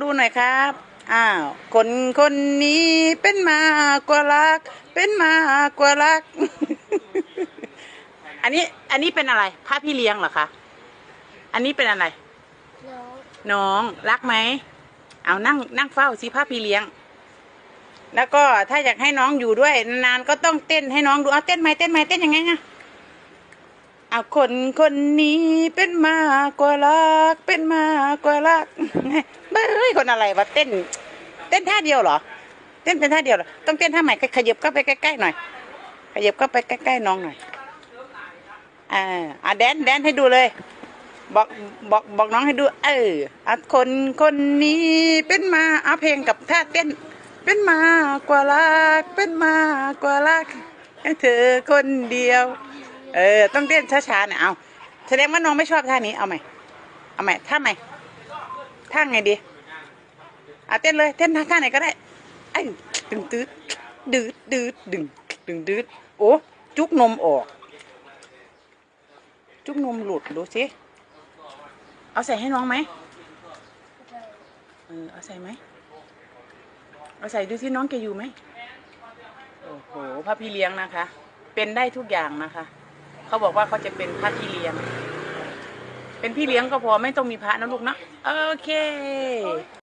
ดูหน่อยครับ อ้าว คนคนนี้เป็นมากว่ารัก เป็นมากว่ารัก อันนี้ อันนี้เป็นอะไรพระพี่เลี้ยงเหรอคะ อันนี้เป็นอะไรน้องน้อง รักไหม เอานั่งนั่งเฝ้าสิพระพี่เลี้ยง แล้วก็ถ้าอยากให้น้องอยู่ด้วยนานๆก็ต้องเต้นให้น้องดูเอาเต้นไหมเต้นไหมเต้นยังไงอะ เอาคนคนนี้เป็นมากกว่ารัก เป็นมากกว่ารักเบ้ยคนอะไรวะเต้น เต้นท่าเดียวเหรอ เต้นเป็นท่าเดียวเหรอต้องเต้นท่าใหม่ขยับเข้าไปใกล้ๆหน่อยขยับเข้าไปใกล้ๆน้องหน่อยอ่าอะแดนแดนให้ดูเลย บอกบอกบอกน้องให้ดู เอออะคนคนนี้เป็นมาเอาเพลงกับท่าเต้น เป็นมากว่ารัก เป็นมากว่ารักให้เธอคนเดียว เออ ต้องเต้นช้าๆเนี่ยเอาแสดงว่าน้องไม่ชอบท่านี้ เอาใหม่ เอาใหม่ ท่าใหม่ท่าไงดีเอาเต้นเลย เต้นท่าไหนก็ได้ไอ้ดึงตืดดืดดืดดึง ดึงดืดโอ้จุกนมออก จุกนมหลุดดูสิ เอาใส่ให้น้องไหมเออ เอาใส่ไหม เอาใส่ดูที่น้องแกอยู่ไหม โอ้โหพระพี่เลี้ยงนะคะ เป็นได้ทุกอย่างนะคะ เขาบอกว่าเขาจะเป็นพระพี่เลี้ยง เป็นพี่เลี้ยงก็พอไม่ต้องมีพระนะลูกนะโอเค